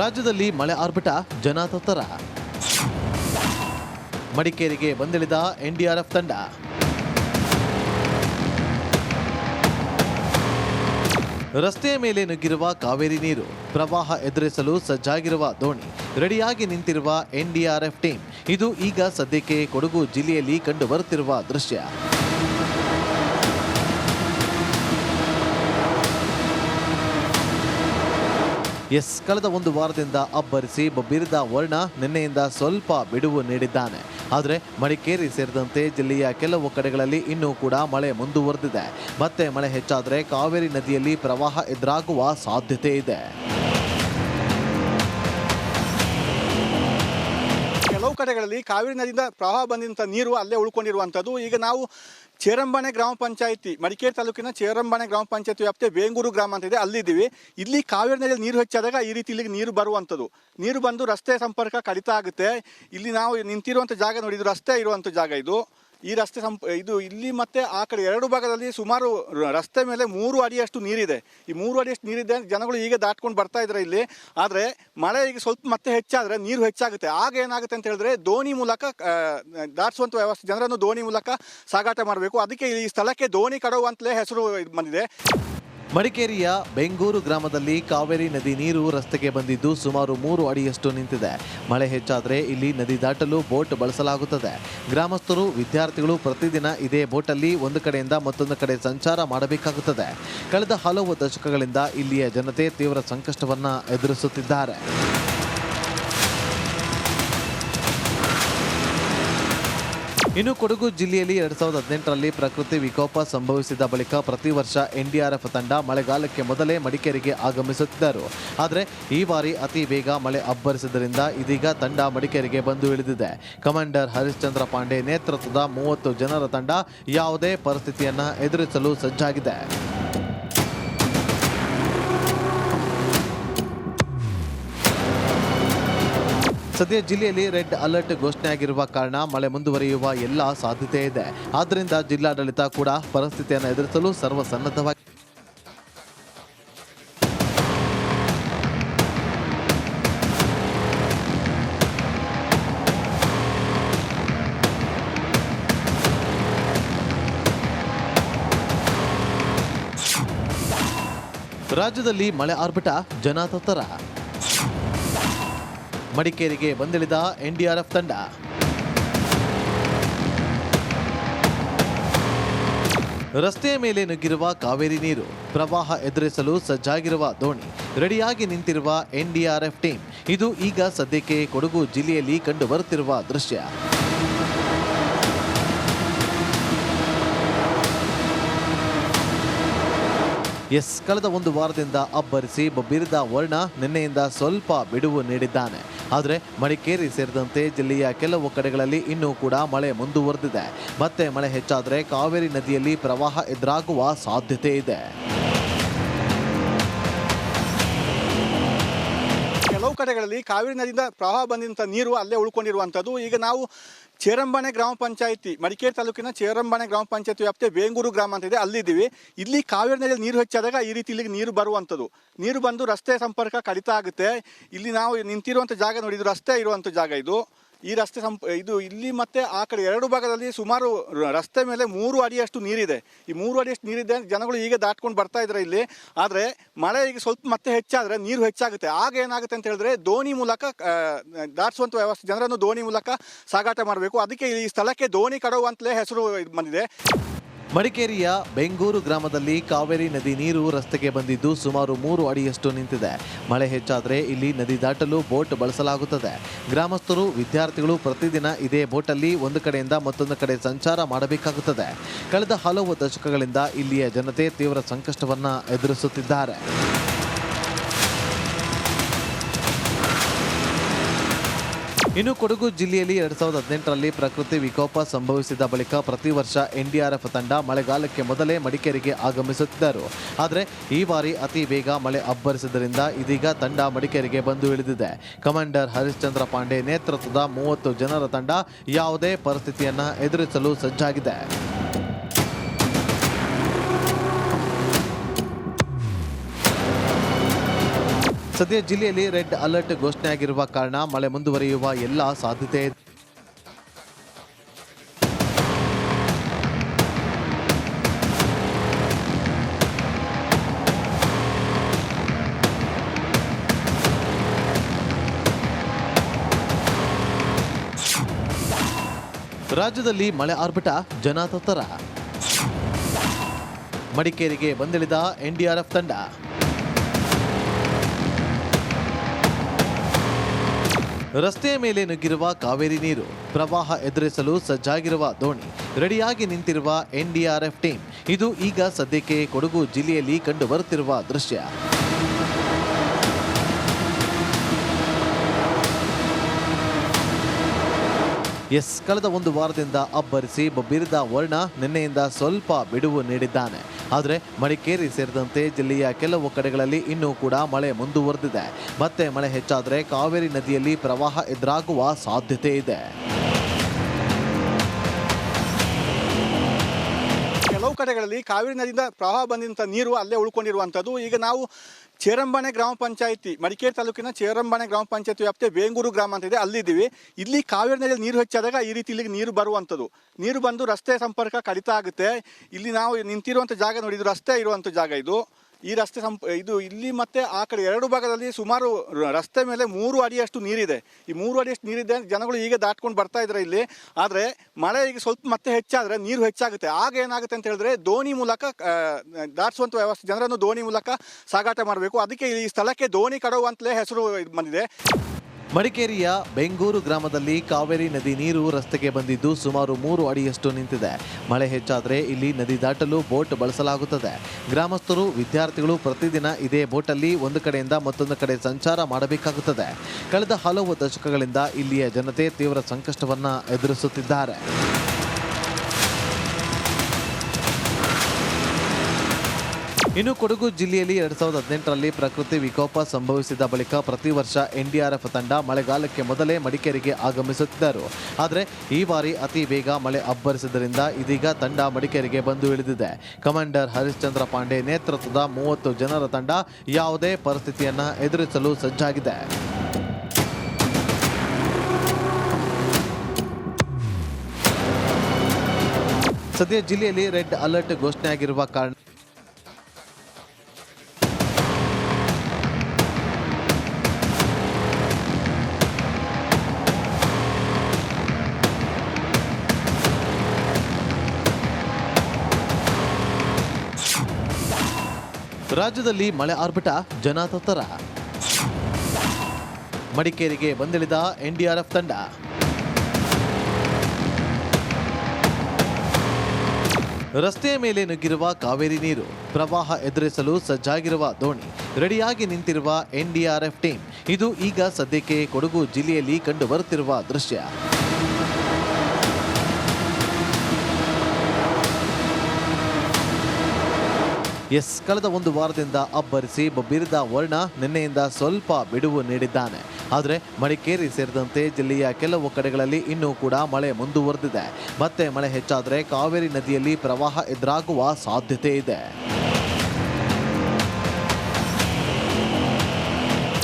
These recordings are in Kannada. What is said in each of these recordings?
ರಾಜ್ಯದಲ್ಲಿ ಮಳೆ ಆರ್ಭಟ ಜನ ತತ್ತರ ಮಡಿಕೇರಿಗೆ ಬಂದಿಳಿದ ಎನ್ಡಿಆರ್ಎಫ್ ತಂಡ. ರಸ್ತೆಯ ಮೇಲೆ ನುಗ್ಗಿರುವ ಕಾವೇರಿ ನೀರು, ಪ್ರವಾಹ ಎದುರಿಸಲು ಸಜ್ಜಾಗಿರುವ ದೋಣಿ, ರೆಡಿಯಾಗಿ ನಿಂತಿರುವ ಎನ್ಡಿಆರ್ಎಫ್ ಟೀಮ್. ಇದು ಈಗ ಸದ್ಯಕ್ಕೆ ಕೊಡಗು ಜಿಲ್ಲೆಯಲ್ಲಿ ಕಂಡುಬರುತ್ತಿರುವ ದೃಶ್ಯ. ಎಸ್, ಕಳೆದ ಒಂದು ವಾರದಿಂದ ಅಬ್ಬರಿಸಿ ಬಿರಿದ ವರ್ಣ ನಿನ್ನೆಯಿಂದ ಸ್ವಲ್ಪ ಬಿಡುವು ನೀಡಿದ್ದಾನೆ. ಆದರೆ ಮಡಿಕೇರಿ ಸೇರಿದಂತೆ ಜಿಲ್ಲೆಯ ಕೆಲವು ಕಡೆಗಳಲ್ಲಿ ಇನ್ನೂ ಕೂಡ ಮಳೆ ಮುಂದುವರೆದಿದೆ. ಮತ್ತೆ ಮಳೆ ಹೆಚ್ಚಾದರೆ ಕಾವೇರಿ ನದಿಯಲ್ಲಿ ಪ್ರವಾಹ ಎದುರಾಗುವ ಸಾಧ್ಯತೆ ಇದೆ. ಕೆಲವು ಕಡೆಗಳಲ್ಲಿ ಕಾವೇರಿ ನದಿಯಿಂದ ಪ್ರವಾಹ ಬಂದಂಥ ನೀರು ಅಲ್ಲೇ ಉಳ್ಕೊಂಡಿರುವಂಥದ್ದು ಈಗ ನಾವು ಚೇರಂಬಾಣೆ ಗ್ರಾಮ ಪಂಚಾಯಿತಿ, ಮಡಿಕೇರಿ ತಾಲೂಕಿನ ಚೇರಂಬಾಣೆ ಗ್ರಾಮ ಪಂಚಾಯತಿ ವ್ಯಾಪ್ತಿ ಬೇಂಗೂರು ಗ್ರಾಮ ಅಂತ ಇದೆ, ಅಲ್ಲಿದ್ದೀವಿ. ಇಲ್ಲಿ ಕಾವೇರಿ ನದಿಯಲ್ಲಿ ನೀರು ಹೆಚ್ಚಾದಾಗ ಈ ರೀತಿ ಇಲ್ಲಿಗೆ ನೀರು ಬರುವಂಥದ್ದು. ನೀರು ಬಂದು ರಸ್ತೆ ಸಂಪರ್ಕ ಕಡಿತ ಆಗುತ್ತೆ. ಇಲ್ಲಿ ನಾವು ನಿಂತಿರುವಂಥ ಜಾಗ ನೋಡಿದ್ರು ಇದು ರಸ್ತೆ ಇರುವಂಥ ಜಾಗ ಇದು. ಈ ರಸ್ತೆ ಸಂಪ ಇದು ಇಲ್ಲಿ ಮತ್ತೆ ಆ ಕಡೆ ಎರಡು ಭಾಗದಲ್ಲಿ ಸುಮಾರು ರಸ್ತೆ ಮೇಲೆ ಮೂರು ಅಡಿಯಷ್ಟು ನೀರಿದೆ. ಈ ಮೂರು ಅಡಿಯಷ್ಟು ನೀರಿದೆ ಜನಗಳು ಈಗ ದಾಟ್ಕೊಂಡು ಬರ್ತಾ ಇದ್ದಾರೆ ಇಲ್ಲಿ. ಆದರೆ ಮಳೆ ಈಗ ಸ್ವಲ್ಪ ಮತ್ತೆ ಹೆಚ್ಚಾದರೆ ನೀರು ಹೆಚ್ಚಾಗುತ್ತೆ. ಆಗ ಏನಾಗುತ್ತೆ ಅಂತ ಹೇಳಿದ್ರೆ ದೋಣಿ ಮೂಲಕ ದಾಟಿಸುವಂಥ ವ್ಯವಸ್ಥೆ ಜನರನ್ನು ದೋಣಿ ಮೂಲಕ ಸಾಗಾಟ ಮಾಡಬೇಕು. ಅದಕ್ಕೆ ಈ ಸ್ಥಳಕ್ಕೆ ದೋಣಿ ಕಡವು ಅಂತಲೇ ಹೆಸರು ಬಂದಿದೆ. ಮಡಿಕೇರಿಯ ಬೆಂಗೂರು ಗ್ರಾಮದಲ್ಲಿ ಕಾವೇರಿ ನದಿ ನೀರು ರಸ್ತೆಗೆ ಬಂದಿದ್ದು ಸುಮಾರು ಮೂರು ಅಡಿಯಷ್ಟು ನಿಂತಿದೆ. ಮಳೆ ಹೆಚ್ಚಾದರೆ ಇಲ್ಲಿ ನದಿ ದಾಟಲು ಬೋಟ್ ಬಳಸಲಾಗುತ್ತದೆ. ಗ್ರಾಮಸ್ಥರು, ವಿದ್ಯಾರ್ಥಿಗಳು ಪ್ರತಿದಿನ ಇದೇ ಬೋಟಲ್ಲಿ ಒಂದು ಕಡೆಯಿಂದ ಮತ್ತೊಂದು ಕಡೆ ಸಂಚಾರ ಮಾಡಬೇಕಾಗುತ್ತದೆ. ಕಳೆದ ಹಲವು ದಶಕಗಳಿಂದ ಇಲ್ಲಿಯ ಜನತೆ ತೀವ್ರ ಸಂಕಷ್ಟವನ್ನು ಎದುರಿಸುತ್ತಿದ್ದಾರೆ. ಇನ್ನು ಕೊಡಗು ಜಿಲ್ಲೆಯಲ್ಲಿ ಎರಡ್ ಸಾವಿರದ ಹದಿನೆಂಟರಲ್ಲಿ ಪ್ರಕೃತಿ ವಿಕೋಪ ಸಂಭವಿಸಿದ ಬಳಿಕ ಪ್ರತಿ ವರ್ಷ ಎನ್ಡಿಆರ್ಎಫ್ ತಂಡ ಮಳೆಗಾಲಕ್ಕೆ ಮೊದಲೇ ಮಡಿಕೇರಿಗೆ ಆಗಮಿಸುತ್ತಿದ್ದರು. ಆದರೆ ಈ ಬಾರಿ ಅತಿ ಬೇಗ ಮಳೆ ಅಬ್ಬರಿಸಿದ್ದರಿಂದ ಇದೀಗ ತಂಡ ಮಡಿಕೇರಿಗೆ ಬಂದು ಇಳಿದಿದೆ. ಕಮಾಂಡರ್ ಹರಿಶ್ಚಂದ್ರ ಪಾಂಡೆ ನೇತೃತ್ವದ ಮೂವತ್ತು ಜನರ ತಂಡ ಯಾವುದೇ ಪರಿಸ್ಥಿತಿಯನ್ನು ಎದುರಿಸಲು ಸಜ್ಜಾಗಿದೆ. ಸದ್ಯ ಜಿಲ್ಲೆಯಲ್ಲಿ ರೆಡ್ ಅಲರ್ಟ್ ಘೋಷಣೆಯಾಗಿರುವ ಕಾರಣ ಮಳೆ ಮುಂದುವರಿಯುವ ಎಲ್ಲ ಸಾಧ್ಯತೆ ಇದೆ. ಆದ್ದರಿಂದ ಜಿಲ್ಲಾಡಳಿತ ಕೂಡ ಪರಿಸ್ಥಿತಿಯನ್ನು ಎದುರಿಸಲು ಸರ್ವಸನ್ನದ್ಧವಾಗಿ ರಾಜ್ಯದಲ್ಲಿ ಮಳೆ ಆರ್ಭಟ ಜನ ತತ್ತರ ಮಡಿಕೇರಿಗೆ ಬಂದಿಳಿದ ಎನ್ಡಿಆರ್ಎಫ್ ತಂಡ. ರಸ್ತೆಯ ಮೇಲೆ ನುಗ್ಗಿರುವ ಕಾವೇರಿ ನೀರು ಪ್ರವಾಹ ಎದುರಿಸಲು ಸಜ್ಜಾಗಿರುವ ದೋಣಿ, ರೆಡಿಯಾಗಿ ನಿಂತಿರುವ ಎನ್ಡಿಆರ್ಎಫ್ ಟೀಮ್. ಇದು ಈಗ ಸದ್ಯಕ್ಕೆ ಕೊಡಗು ಜಿಲ್ಲೆಯಲ್ಲಿ ಕಂಡುಬರುತ್ತಿರುವ ದೃಶ್ಯ. ಎಸ್, ಕಳೆದ ಒಂದು ವಾರದಿಂದ ಅಬ್ಬರಿಸಿ ಬಿರಿದ ವರ್ಣ ನಿನ್ನೆಯಿಂದ ಸ್ವಲ್ಪ ಬಿಡುವು ನೀಡಿದ್ದಾನೆ. ಆದರೆ ಮಡಿಕೇರಿ ಸೇರಿದಂತೆ ಜಿಲ್ಲೆಯ ಕೆಲವು ಕಡೆಗಳಲ್ಲಿ ಇನ್ನೂ ಕೂಡ ಮಳೆ ಮುಂದುವರೆದಿದೆ. ಮತ್ತೆ ಮಳೆ ಹೆಚ್ಚಾದರೆ ಕಾವೇರಿ ನದಿಯಲ್ಲಿ ಪ್ರವಾಹ ಎದುರಾಗುವ ಸಾಧ್ಯತೆ ಇದೆ. ಕೆಲವು ಕಡೆಗಳಲ್ಲಿ ಕಾವೇರಿ ನದಿಯಿಂದ ಪ್ರವಾಹ ಬಂದಂಥ ನೀರು ಅಲ್ಲೇ ಉಳ್ಕೊಂಡಿರುವಂಥದ್ದು ಈಗ ನಾವು ಚೇರಂಬಾಣೆ ಗ್ರಾಮ ಪಂಚಾಯಿತಿ, ಮಡಿಕೇರಿ ತಾಲೂಕಿನ ಚೇರಂಬಾಣೆ ಗ್ರಾಮ ಪಂಚಾಯತಿ ವ್ಯಾಪ್ತಿ ಬೇಂಗೂರು ಗ್ರಾಮ ಅಂತ ಇದೆ, ಅಲ್ಲಿದ್ದೀವಿ. ಇಲ್ಲಿ ಕಾವೇರಿ ನದಿಯಲ್ಲಿ ನೀರು ಹೆಚ್ಚಾದಾಗ ಈ ರೀತಿ ಇಲ್ಲಿಗೆ ನೀರು ಬರುವಂಥದ್ದು. ನೀರು ಬಂದು ರಸ್ತೆ ಸಂಪರ್ಕ ಕಡಿತ ಆಗುತ್ತೆ. ಇಲ್ಲಿ ನಾವು ನಿಂತಿರುವಂಥ ಜಾಗ ನೋಡಿದ್ರು ಇದು ರಸ್ತೆ ಇರುವಂಥ ಜಾಗ ಇದು. ಈ ರಸ್ತೆ ಸಂಪ ಇದು ಇಲ್ಲಿ ಮತ್ತೆ ಆ ಕಡೆ ಎರಡು ಭಾಗದಲ್ಲಿ ಸುಮಾರು ರಸ್ತೆ ಮೇಲೆ ಮೂರು ಅಡಿಯಷ್ಟು ನೀರಿದೆ. ಈ ಮೂರು ಅಡಿಯಷ್ಟು ನೀರಿದೆ ಜನಗಳು ಈಗ ದಾಟ್ಕೊಂಡು ಬರ್ತಾ ಇದ್ದಾರೆ ಇಲ್ಲಿ. ಆದರೆ ಮಳೆ ಈಗ ಸ್ವಲ್ಪ ಮತ್ತೆ ಹೆಚ್ಚಾದರೆ ನೀರು ಹೆಚ್ಚಾಗುತ್ತೆ. ಆಗ ಏನಾಗುತ್ತೆ ಅಂತ ಹೇಳಿದ್ರೆ ದೋಣಿ ಮೂಲಕ ದಾಟಿಸುವಂಥ ವ್ಯವಸ್ಥೆ, ಜನರನ್ನು ದೋಣಿ ಮೂಲಕ ಸಾಗಾಟ ಮಾಡಬೇಕು. ಅದಕ್ಕೆ ಈ ಸ್ಥಳಕ್ಕೆ ದೋಣಿ ಕಡವು ಅಂತಲೇ ಹೆಸರು ಬಂದಿದೆ. ಮಡಿಕೇರಿಯ ಬೆಂಗೂರು ಗ್ರಾಮದಲ್ಲಿ ಕಾವೇರಿ ನದಿ ನೀರು ರಸ್ತೆಗೆ ಬಂದಿದ್ದು ಸುಮಾರು ಮೂರು ಅಡಿಯಷ್ಟು ನಿಂತಿದೆ. ಮಳೆ ಹೆಚ್ಚಾದರೆ ಇಲ್ಲಿ ನದಿ ದಾಟಲು ಬೋಟ್ ಬಳಸಲಾಗುತ್ತದೆ. ಗ್ರಾಮಸ್ಥರು, ವಿದ್ಯಾರ್ಥಿಗಳು ಪ್ರತಿದಿನ ಇದೇ ಬೋಟಲ್ಲಿ ಒಂದು ಕಡೆಯಿಂದ ಮತ್ತೊಂದು ಕಡೆ ಸಂಚಾರ ಮಾಡಬೇಕಾಗುತ್ತದೆ. ಕಳೆದ ಹಲವು ದಶಕಗಳಿಂದ ಇಲ್ಲಿಯ ಜನತೆ ತೀವ್ರ ಸಂಕಷ್ಟವನ್ನು ಎದುರಿಸುತ್ತಿದ್ದಾರೆ. ಇನ್ನು ಕೊಡಗು ಜಿಲ್ಲೆಯಲ್ಲಿ ಎರಡ್ ಸಾವಿರದ ಹದಿನೆಂಟರಲ್ಲಿ ಪ್ರಕೃತಿ ವಿಕೋಪ ಸಂಭವಿಸಿದ ಬಳಿಕ ಪ್ರತಿ ವರ್ಷ ಎನ್ಡಿಆರ್ಎಫ್ ತಂಡ ಮಳೆಗಾಲಕ್ಕೆ ಮೊದಲೇ ಮಡಿಕೇರಿಗೆ ಆಗಮಿಸುತ್ತಿದ್ದರು. ಆದರೆ ಈ ಬಾರಿ ಅತಿ ಬೇಗ ಮಳೆ ಅಬ್ಬರಿಸಿದ್ದರಿಂದ ಇದೀಗ ತಂಡ ಮಡಿಕೇರಿಗೆ ಬಂದು ಇಳಿದಿದೆ. ಕಮಾಂಡರ್ ಹರಿಶ್ಚಂದ್ರ ಪಾಂಡೆ ನೇತೃತ್ವದ ಮೂವತ್ತು ಜನರ ತಂಡ ಯಾವುದೇ ಪರಿಸ್ಥಿತಿಯನ್ನು ಎದುರಿಸಲು ಸಜ್ಜಾಗಿದೆ. ಸದ್ಯ ಜಿಲ್ಲೆಯಲ್ಲಿ ರೆಡ್ ಅಲರ್ಟ್ ಘೋಷಣೆಯಾಗಿರುವ ಕಾರಣ ಮಳೆ ಮುಂದುವರಿಯುವ ಎಲ್ಲ ಸಾಧ್ಯತೆ ರಾಜ್ಯದಲ್ಲಿ ಮಳೆ ಆರ್ಭಟ ಜನ ತತ್ತರ ಮಡಿಕೇರಿಗೆ ಬಂದಿಳಿದ ಎನ್ಡಿಆರ್ಎಫ್ ತಂಡ. ರಸ್ತೆಯ ಮೇಲೆ ನುಗ್ಗಿರುವ ಕಾವೇರಿ ನೀರು ಪ್ರವಾಹ ಎದುರಿಸಲು ಸಜ್ಜಾಗಿರುವ ದೋಣಿ ರೆಡಿಯಾಗಿ ನಿಂತಿರುವ ಎನ್ಡಿಆರ್ಎಫ್ ಟೀಮ್. ಇದು ಈಗ ಸದ್ಯಕ್ಕೆ ಕೊಡಗು ಜಿಲ್ಲೆಯಲ್ಲಿ ಕಂಡುಬರುತ್ತಿರುವ ದೃಶ್ಯ. ಎಸ್, ಕಳೆದ ಒಂದು ವಾರದಿಂದ ಅಬ್ಬರಿಸಿ ಬಿರಿದ ವರ್ಣ ನಿನ್ನೆಯಿಂದ ಸ್ವಲ್ಪ ಬಿಡುವು ನೀಡಿದ್ದಾನೆ. ಆದರೆ ಮಡಿಕೇರಿ ಸೇರಿದಂತೆ ಜಿಲ್ಲೆಯ ಕೆಲವು ಕಡೆಗಳಲ್ಲಿ ಇನ್ನೂ ಕೂಡ ಮಳೆ ಮುಂದುವರೆದಿದೆ. ಮತ್ತೆ ಮಳೆ ಹೆಚ್ಚಾದರೆ ಕಾವೇರಿ ನದಿಯಲ್ಲಿ ಪ್ರವಾಹ ಎದುರಾಗುವ ಸಾಧ್ಯತೆ ಇದೆ. ಕೆಲವು ಕಡೆಗಳಲ್ಲಿ ಕಾವೇರಿ ನದಿಯಿಂದ ಪ್ರವಾಹ ಬಂದಂಥ ನೀರು ಅಲ್ಲೇ ಉಳ್ಕೊಂಡಿರುವಂಥದ್ದು ಈಗ ನಾವು ಚೇರಂಬಾಣೆ ಗ್ರಾಮ ಪಂಚಾಯಿತಿ, ಮಡಿಕೇರಿ ತಾಲೂಕಿನ ಚೇರಂಬಾಣೆ ಗ್ರಾಮ ಪಂಚಾಯತಿ ವ್ಯಾಪ್ತಿ ಬೇಂಗೂರು ಗ್ರಾಮ ಅಂತ ಇದೆ, ಅಲ್ಲಿದ್ದೀವಿ. ಇಲ್ಲಿ ಕಾವೇರಿ ನದಿಯಲ್ಲಿ ನೀರು ಹೆಚ್ಚಾದಾಗ ಈ ರೀತಿ ಇಲ್ಲಿಗೆ ನೀರು ಬರುವಂಥದ್ದು. ನೀರು ಬಂದು ರಸ್ತೆ ಸಂಪರ್ಕ ಕಡಿತ ಆಗುತ್ತೆ. ಇಲ್ಲಿ ನಾವು ನಿಂತಿರುವಂಥ ಜಾಗ ನೋಡಿದ್ರು ಇದು ರಸ್ತೆ ಇರುವಂಥ ಜಾಗ ಇದು. ಈ ರಸ್ತೆ ಸಂಪ ಇದು ಇಲ್ಲಿ ಮತ್ತೆ ಆ ಕಡೆ ಎರಡು ಭಾಗದಲ್ಲಿ ಸುಮಾರು ರಸ್ತೆ ಮೇಲೆ ಮೂರು ಅಡಿಯಷ್ಟು ನೀರಿದೆ. ಈ ಮೂರು ಅಡಿಯಷ್ಟು ನೀರಿದೆ ಜನಗಳು ಈಗ ದಾಟ್ಕೊಂಡು ಬರ್ತಾ ಇದ್ದಾರೆ ಇಲ್ಲಿ. ಆದರೆ ಮಳೆ ಈಗ ಸ್ವಲ್ಪ ಮತ್ತೆ ಹೆಚ್ಚಾದರೆ ನೀರು ಹೆಚ್ಚಾಗುತ್ತೆ. ಆಗ ಏನಾಗುತ್ತೆ ಅಂತ ಹೇಳಿದ್ರೆ ದೋಣಿ ಮೂಲಕ ದಾಟಿಸುವಂಥ ವ್ಯವಸ್ಥೆ, ಜನರನ್ನು ದೋಣಿ ಮೂಲಕ ಸಾಗಾಟ ಮಾಡಬೇಕು. ಅದಕ್ಕೆ ಈ ಸ್ಥಳಕ್ಕೆ ದೋಣಿ ಕಡವು ಅಂತಲೇ ಹೆಸರು ಬಂದಿದೆ. ಮಡಿಕೇರಿಯ ಬೆಂಗೂರು ಗ್ರಾಮದಲ್ಲಿ ಕಾವೇರಿ ನದಿ ನೀರು ರಸ್ತೆಗೆ ಬಂದಿದ್ದು ಸುಮಾರು ಮೂರು ಅಡಿಯಷ್ಟು ನಿಂತಿದೆ. ಮಳೆ ಹೆಚ್ಚಾದರೆ ಇಲ್ಲಿ ನದಿ ದಾಟಲು ಬೋಟ್ ಬಳಸಲಾಗುತ್ತದೆ. ಗ್ರಾಮಸ್ಥರು, ವಿದ್ಯಾರ್ಥಿಗಳು ಪ್ರತಿದಿನ ಇದೇ ಬೋಟಲ್ಲಿ ಒಂದು ಕಡೆಯಿಂದ ಮತ್ತೊಂದು ಕಡೆ ಸಂಚಾರ ಮಾಡಬೇಕಾಗುತ್ತದೆ. ಕಳೆದ ಹಲವು ದಶಕಗಳಿಂದ ಇಲ್ಲಿಯ ಜನತೆ ತೀವ್ರ ಸಂಕಷ್ಟವನ್ನು ಎದುರಿಸುತ್ತಿದ್ದಾರೆ. ಇನ್ನು ಕೊಡಗು ಜಿಲ್ಲೆಯಲ್ಲಿ ಎರಡ್ ಸಾವಿರದ ಹದಿನೆಂಟರಲ್ಲಿ ಪ್ರಕೃತಿ ವಿಕೋಪ ಸಂಭವಿಸಿದ ಬಳಿಕ ಪ್ರತಿ ವರ್ಷ ಎನ್ಡಿಆರ್ಎಫ್ ತಂಡ ಮಳೆಗಾಲಕ್ಕೆ ಮೊದಲೇ ಮಡಿಕೇರಿಗೆ ಆಗಮಿಸುತ್ತಿದ್ದರು. ಆದರೆ ಈ ಬಾರಿ ಅತಿ ಬೇಗ ಮಳೆ ಅಬ್ಬರಿಸಿದ್ದರಿಂದ ಇದೀಗ ತಂಡ ಮಡಿಕೇರಿಗೆ ಬಂದು ಇಳಿದಿದೆ. ಕಮಾಂಡರ್ ಹರಿಶ್ಚಂದ್ರ ಪಾಂಡೆ ನೇತೃತ್ವದ ಮೂವತ್ತು ಜನರ ತಂಡ ಯಾವುದೇ ಪರಿಸ್ಥಿತಿಯನ್ನು ಎದುರಿಸಲು ಸಜ್ಜಾಗಿದೆ. ಸದ್ಯ ಜಿಲ್ಲೆಯಲ್ಲಿ ರೆಡ್ ಅಲರ್ಟ್ ಘೋಷಣೆಯಾಗಿರುವ ಕಾರಣ ರಾಜ್ಯದಲ್ಲಿ ಮಳೆ ಆರ್ಭಟ ಜನ ತತ್ತರ ಮಡಿಕೇರಿಗೆ ಬಂದಿಳಿದ ಎನ್ಡಿಆರ್ಎಫ್ ತಂಡ. ರಸ್ತೆಯ ಮೇಲೆ ನುಗ್ಗಿರುವ ಕಾವೇರಿ ನೀರು, ಪ್ರವಾಹ ಎದುರಿಸಲು ಸಜ್ಜಾಗಿರುವ ದೋಣಿ, ರೆಡಿಯಾಗಿ ನಿಂತಿರುವ ಎನ್ಡಿಆರ್ಎಫ್ ಟೀಮ್. ಇದು ಈಗ ಸದ್ಯಕ್ಕೆ ಕೊಡಗು ಜಿಲ್ಲೆಯಲ್ಲಿ ಕಂಡುಬರುತ್ತಿರುವ ದೃಶ್ಯ. ಎಸ್, ಕಳೆದ ಒಂದು ವಾರದಿಂದ ಅಬ್ಬರಿಸಿ ಬಿರಿದ ವರ್ಣ ನಿನ್ನೆಯಿಂದ ಸ್ವಲ್ಪ ಬಿಡುವು ನೀಡಿದ್ದಾನೆ. ಆದರೆ ಮಡಿಕೇರಿ ಸೇರಿದಂತೆ ಜಿಲ್ಲೆಯ ಕೆಲವು ಕಡೆಗಳಲ್ಲಿ ಇನ್ನೂ ಕೂಡ ಮಳೆ ಮುಂದುವರೆದಿದೆ. ಮತ್ತೆ ಮಳೆ ಹೆಚ್ಚಾದರೆ ಕಾವೇರಿ ನದಿಯಲ್ಲಿ ಪ್ರವಾಹ ಎದುರಾಗುವ ಸಾಧ್ಯತೆ ಇದೆ.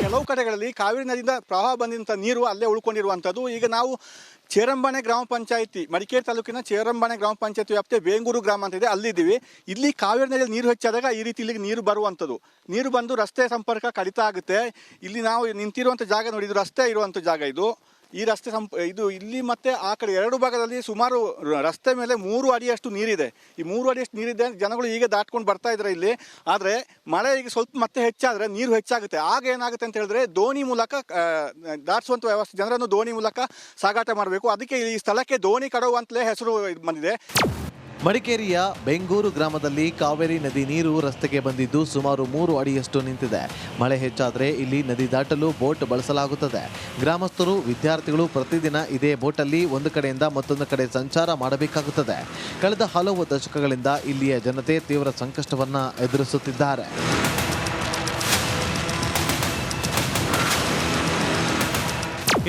ಕೆಲವು ಕಡೆಗಳಲ್ಲಿ ಕಾವೇರಿ ನದಿಯಿಂದ ಪ್ರವಾಹ ಬಂದಂಥ ನೀರು ಅಲ್ಲೇ ಉಳ್ಕೊಂಡಿರುವಂಥದ್ದು ಈಗ ನಾವು ಚೇರಂಬಾಣೆ ಗ್ರಾಮ ಪಂಚಾಯಿತಿ, ಮಡಿಕೇರಿ ತಾಲೂಕಿನ ಚೇರಂಬಾಣೆ ಗ್ರಾಮ ಪಂಚಾಯತಿ ವ್ಯಾಪ್ತಿ ಬೇಂಗೂರು ಗ್ರಾಮ ಅಂತ ಇದೆ, ಅಲ್ಲಿದ್ದೀವಿ. ಇಲ್ಲಿ ಕಾವೇರಿ ನದಿಯಲ್ಲಿ ನೀರು ಹೆಚ್ಚಾದಾಗ ಈ ರೀತಿ ಇಲ್ಲಿಗೆ ನೀರು ಬರುವಂಥದ್ದು. ನೀರು ಬಂದು ರಸ್ತೆ ಸಂಪರ್ಕ ಕಡಿತ ಆಗುತ್ತೆ. ಇಲ್ಲಿ ನಾವು ನಿಂತಿರುವಂಥ ಜಾಗ ನೋಡಿದ್ರು ಇದು ರಸ್ತೆ ಇರುವಂಥ ಜಾಗ ಇದು. ಈ ರಸ್ತೆ ಸಂಪ ಇದು ಇಲ್ಲಿ ಮತ್ತೆ ಆ ಕಡೆ ಎರಡು ಭಾಗದಲ್ಲಿ ಸುಮಾರು ರಸ್ತೆ ಮೇಲೆ ಮೂರು ಅಡಿಯಷ್ಟು ನೀರಿದೆ. ಈ ಮೂರು ಅಡಿಯಷ್ಟು ನೀರಿದೆ ಜನಗಳು ಈಗ ದಾಟ್ಕೊಂಡು ಬರ್ತಾ ಇದ್ದಾರೆ ಇಲ್ಲಿ. ಆದರೆ ಮಳೆ ಈಗ ಸ್ವಲ್ಪ ಮತ್ತೆ ಹೆಚ್ಚಾದರೆ ನೀರು ಹೆಚ್ಚಾಗುತ್ತೆ. ಆಗ ಏನಾಗುತ್ತೆ ಅಂತ ಹೇಳಿದ್ರೆ ದೋಣಿ ಮೂಲಕ ದಾಟಿಸುವಂಥ ವ್ಯವಸ್ಥೆ, ಜನರನ್ನು ದೋಣಿ ಮೂಲಕ ಸಾಗಾಟ ಮಾಡಬೇಕು. ಅದಕ್ಕೆ ಈ ಸ್ಥಳಕ್ಕೆ ದೋಣಿ ಕಡವು ಅಂತಲೇ ಹೆಸರು ಬಂದಿದೆ. ಮಡಿಕೇರಿಯ ಬೆಂಗೂರು ಗ್ರಾಮದಲ್ಲಿ ಕಾವೇರಿ ನದಿ ನೀರು ರಸ್ತೆಗೆ ಬಂದಿದ್ದು ಸುಮಾರು ಮೂರು ಅಡಿಯಷ್ಟು ನಿಂತಿದೆ. ಮಳೆ ಹೆಚ್ಚಾದರೆ ಇಲ್ಲಿ ನದಿ ದಾಟಲು ಬೋಟ್ ಬಳಸಲಾಗುತ್ತದೆ. ಗ್ರಾಮಸ್ಥರು, ವಿದ್ಯಾರ್ಥಿಗಳು ಪ್ರತಿದಿನ ಇದೇ ಬೋಟಲ್ಲಿ ಒಂದು ಕಡೆಯಿಂದ ಮತ್ತೊಂದು ಕಡೆ ಸಂಚಾರ ಮಾಡಬೇಕಾಗುತ್ತದೆ. ಕಳೆದ ಹಲವು ದಶಕಗಳಿಂದ ಇಲ್ಲಿಯ ಜನತೆ ತೀವ್ರ ಸಂಕಷ್ಟವನ್ನು ಎದುರಿಸುತ್ತಿದ್ದಾರೆ.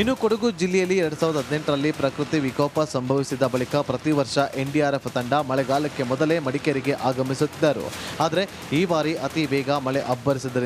ಇನ್ನು ಕೊಡಗು ಜಿಲ್ಲೆಯಲ್ಲಿ ಎರಡ್ ಸಾವಿರದ ಹದಿನೆಂಟರಲ್ಲಿ ಪ್ರಕೃತಿ ವಿಕೋಪ ಸಂಭವಿಸಿದ ಬಳಿಕ ಪ್ರತಿ ವರ್ಷ ಎನ್ಡಿಆರ್ಎಫ್ ತಂಡ ಮಳೆಗಾಲಕ್ಕೆ ಮೊದಲೇ ಮಡಿಕೇರಿಗೆ ಆಗಮಿಸುತ್ತಿದ್ದರು. ಆದರೆ ಈ ಬಾರಿ ಅತಿ ಬೇಗ ಮಳೆ ಅಬ್ಬರಿಸಿದ್ದರಿಂದ